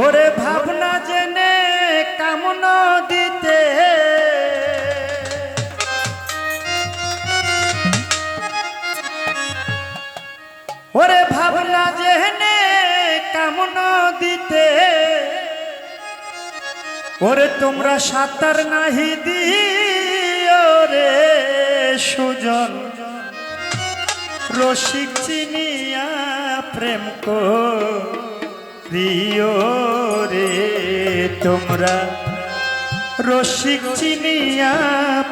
ওরে ভাবনা জেনে কামন দিতে। ওরে ভাবনা জেনে কামন দিতে। ওরে তোমরা সাঁতার নাহি দিও রে সুজন। রসিক চিনিয়া প্রেম কো প্রিয় রে তোমরা রসিক চিনিয়া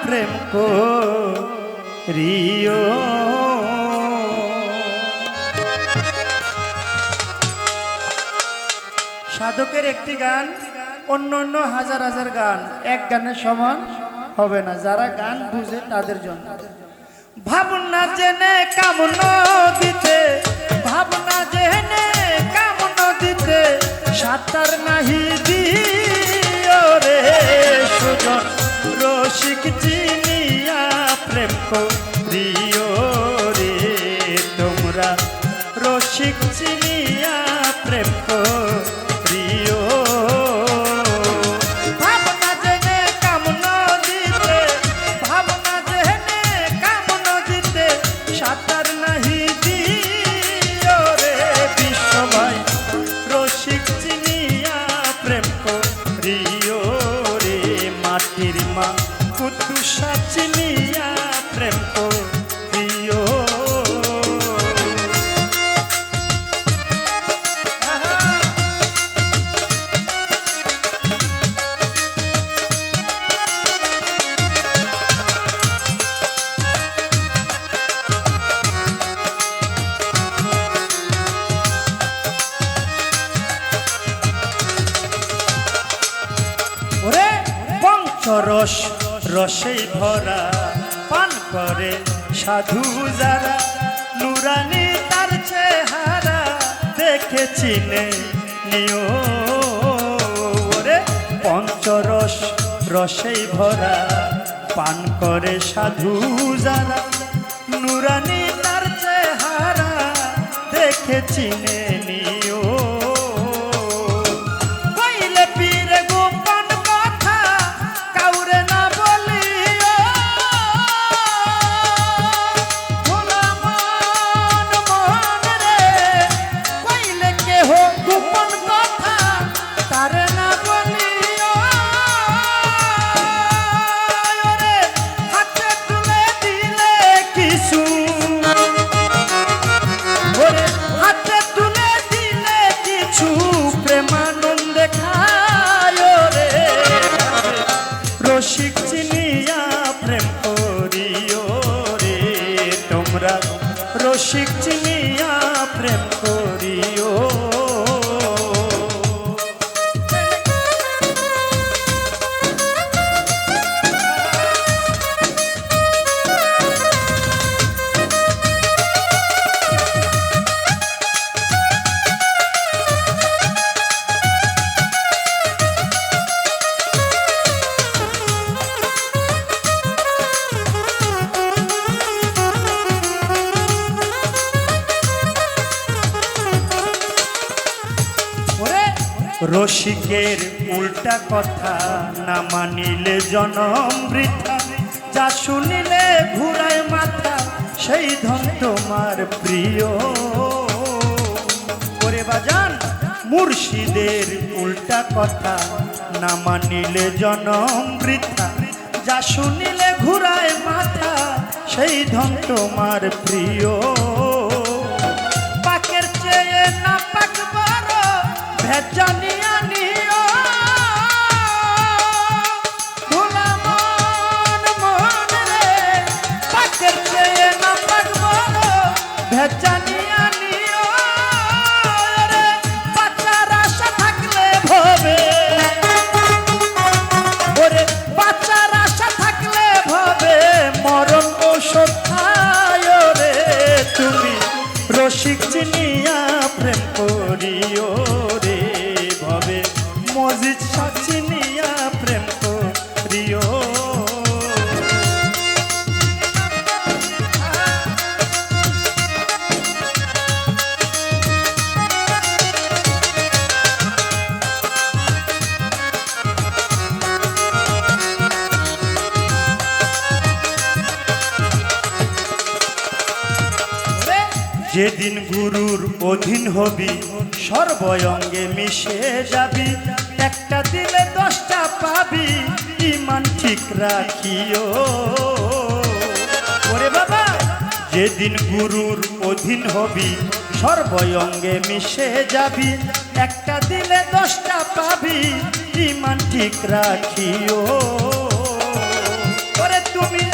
প্রেম কো রিও সাধকের একটি গান, অন্য অন্য হাজার হাজার গান, এক গানের সমান হবে না। যারা গান বুঝে তাদের জন্য। ভাবনা জেনে কামন দিতে, ভাবনা জেনে কামন দিতে, সাঁতার নাহি দিও রসিক কুতুষা চিনিয়া প্রেম করিও। পঞ্চরস রসেই ভরা পান করে সাধু যারা। নুরানি তার চেহারা দেখে চিনে পঞ্চরস রসেই ভরা পান করে সাধু যারা। নুরানি তার চেহারা দেখে চিনে নিও। রসিক রসিকের উল্টা কথা না মানিলে জনম বৃথা। যা শুনিলে ঘুরায় মাথা, সেই ধন তোমার প্রিয়। করে বাজান, মুর্শিদের উল্টা কথা না মানিলে জনম বৃথা। যা শুনিলে ঘুরায় মাথা, সেই ধন তোমার প্রিয়। পাকের চেয়ে না পাক বড় ভেজানিয়া রসিক নিয়া প্রেম করিও। যেদিন গুরুর অধীন হবি, সর্বয়ঙ্গে মিশে যাবি। একটা দিলে দশটা পাবি, ইমান ঠিক রাখিও। ওরে বাবা! যেদিন গুরুর অধীন হবি, সর্বয়ঙ্গে মিশে যাবি। একটা দিলে দশটা পাবি, ইমান ঠিক রাখিও। ওরে তুমি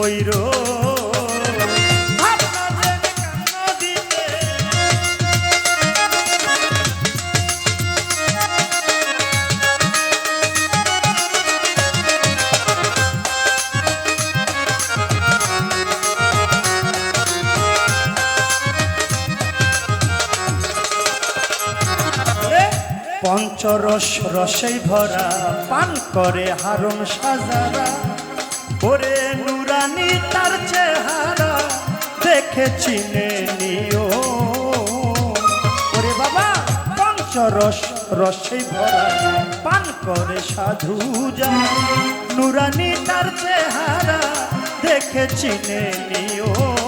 কইরো। পঞ্চরস রসেই ভরা পান করে হারম সাজারা। ওরে নুরানি তার চেহারা দেখে চিনে নিও। ওরে বাবা পঞ্চরস রসে ভরা, পান করে সাধু যা নুরানি তার চেহারা দেখে চিনে নিও।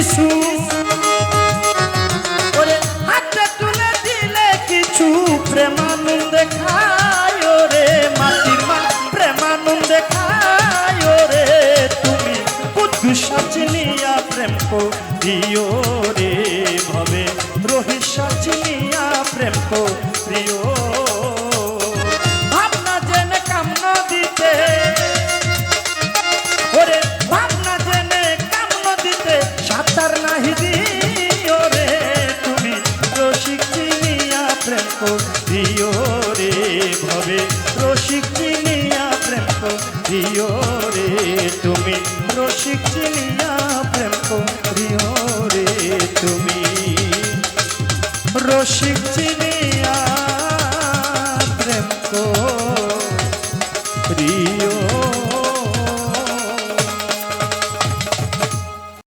কিছু। ওরে হাতে তুলে দিলে কিছু প্রেমানন্দে খায় রে মাটির মা, প্রেমানন্দে খায় রে তুমি বুদ্ধু সাচিনিয়া প্রেম করিও রে, ভবে রোহিত সাচিনিয়া প্রেম করিও প্রেম দিও রে তুমি। রসিক চিনিয়া